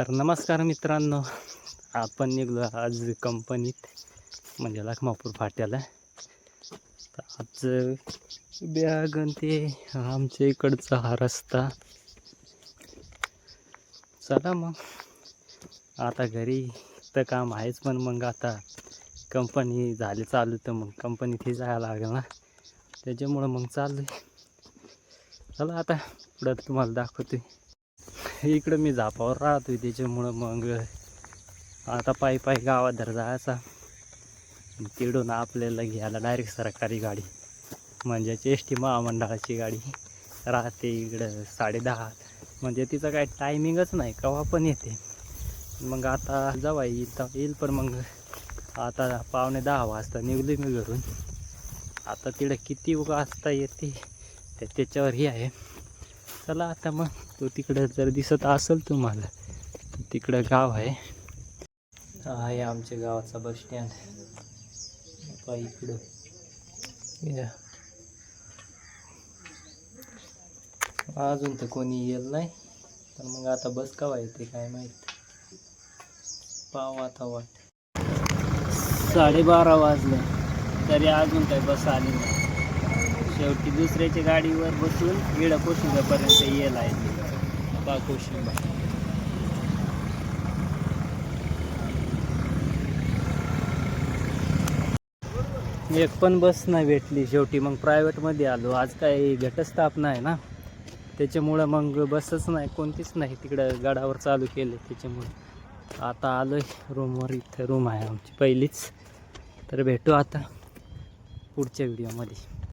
तर नमस्कार मित्रांनो आपण निघलो आज कंपनीत म्हणजे लखमापूर फाट्याला. तर आज बॅग आणि ते आमच्या इकडचा हा रस्ता. चला मग. आता घरी तर काम आहेच पण मग आता कंपनी झाली चालू तर मग कंपनीत हे जायला लागेल ना. त्याच्यामुळं मग चालू चला आता पुढं तुम्हाला दाखवते. इकडं मी झापावर राहतोय त्याच्यामुळं मग आता पायी पायी गावात धर जायचा. तिडून आपल्याला घ्यायला डायरेक्ट सरकारी गाडी. म्हणजेच एस टी महामंडळाची गाडी राहते इकडं साडेदहा. म्हणजे तिचं काय टायमिंगच नाही केव्हा पण येते. मग आता जेव्हा येईल तर येईल पण मग आता पावणे दहा वाजता निघलो मी घरून. आता तिकडं किती वाजता येते त्याच्यावर ही आहे. चला आता मग. तो तिकडं जर दिसत असेल तुम्हाला तिकडं गाव आहे. हा आहे आमच्या गावाचा बस स्टँड पहा इकडं. अजून तर कोणी येईल नाही पण मग आता बस कवा येते काय माहीत. पाव आता वाट. साडेबारा वाजले तरी अजून काही बस आली नाही. शेवटी दुसऱ्याच्या गाडीवर बसून इडं कोशिंबापर्यंत येईल आहे ते एक पण बस नाही भेटली शेवटी. मग प्रायव्हेटमध्ये आलो. आज काय घटस्थापना आहे ना? त्याच्यामुळं मग बसच नाही कोणतीच नाही. तिकडं गडावर चालू केलं त्याच्यामुळं. आता आलो आहे रूमवर इथं. रूम आहे आमची पहिलीच. तर भेटू आता पुढच्या व्हिडिओमध्ये